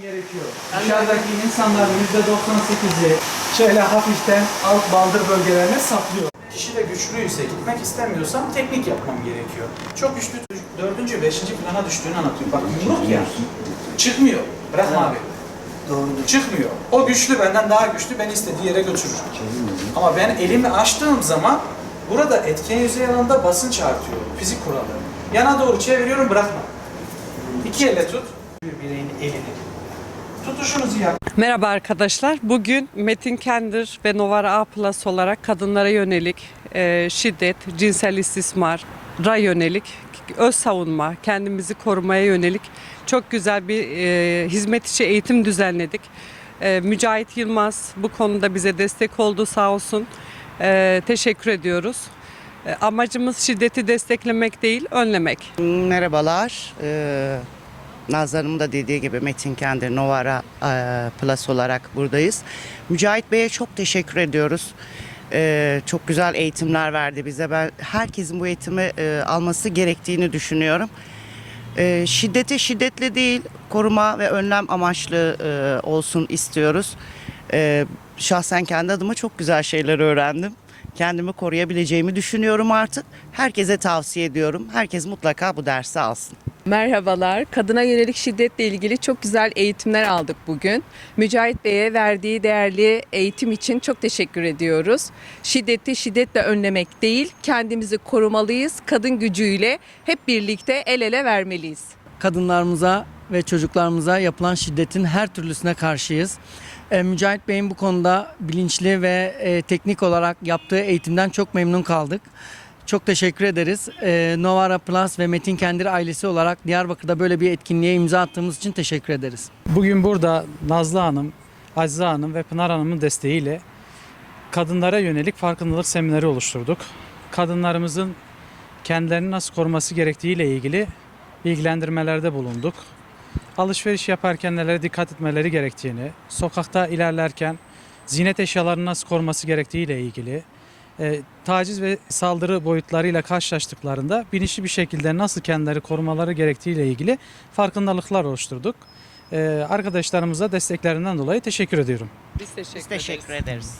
gerekiyor. Dışarıdaki insanların %98'i şöyle hafiften alt baldır bölgelerine saplıyor. Kişi de güçlüyse gitmek istemiyorsam teknik yapmam gerekiyor. Çok güçlü dördüncü, beşinci plana düştüğünü anlatıyor. Bak yumruk ya. Çıkmıyor. Bırakma abi. Doğrudur. Çıkmıyor. O güçlü benden daha güçlü beni istediği yere götürür. Ama ben elimi açtığım zaman burada etken yüzey alanında basınç artıyor. Fizik kuralı. Yana doğru çeviriyorum bırakma. İki elle tut. Bir bireyin elini. Tutuşunuzu yap. Merhaba arkadaşlar. Bugün Metin Kendir ve Novara A Plus olarak kadınlara yönelik e, şiddet, cinsel istismara yönelik, öz savunma, kendimizi korumaya yönelik çok güzel bir e, hizmet içi eğitim düzenledik. E, Mücahit Yılmaz bu konuda bize destek oldu sağ olsun. E, teşekkür ediyoruz. E, amacımız şiddeti desteklemek değil, önlemek. Merhabalar. Ee, Nazlı Hanım da dediği gibi Metin Kendir Novara e, Plus olarak buradayız. Mücahit Bey'e çok teşekkür ediyoruz. Ee, çok güzel eğitimler verdi bize. Ben herkesin bu eğitimi e, alması gerektiğini düşünüyorum. Ee, şiddete şiddetle değil, koruma ve önlem amaçlı e, olsun istiyoruz. Ee, şahsen kendi adıma çok güzel şeyler öğrendim. Kendimi koruyabileceğimi düşünüyorum artık. Herkese tavsiye ediyorum. Herkes mutlaka bu dersi alsın. Merhabalar. Kadına yönelik şiddetle ilgili çok güzel eğitimler aldık bugün. Mücahit Bey'e verdiği değerli eğitim için çok teşekkür ediyoruz. Şiddeti şiddetle önlemek değil, kendimizi korumalıyız. Kadın gücüyle hep birlikte el ele vermeliyiz. kadınlarımıza ve çocuklarımıza yapılan şiddetin her türlüsüne karşıyız. E, Mücahit Bey'in bu konuda bilinçli ve e, teknik olarak yaptığı eğitimden çok memnun kaldık. Çok teşekkür ederiz. E, Novara Plus ve Metin Kendir ailesi olarak Diyarbakır'da böyle bir etkinliğe imza attığımız için teşekkür ederiz. Bugün burada Nazlı Hanım, Azize Hanım ve Pınar Hanım'ın desteğiyle kadınlara yönelik farkındalık semineri oluşturduk. Kadınlarımızın kendilerini nasıl koruması gerektiğiyle ilgili bilgilendirmelerde bulunduk. Alışveriş yaparken nelere dikkat etmeleri gerektiğini, sokakta ilerlerken ziynet eşyalarını nasıl koruması gerektiğiyle ilgili, e, taciz ve saldırı boyutlarıyla karşılaştıklarında bilinçli bir şekilde nasıl kendileri korumaları gerektiğiyle ilgili farkındalıklar oluşturduk. E, arkadaşlarımıza desteklerinden dolayı teşekkür ediyorum. Biz teşekkür, Biz teşekkür ederiz.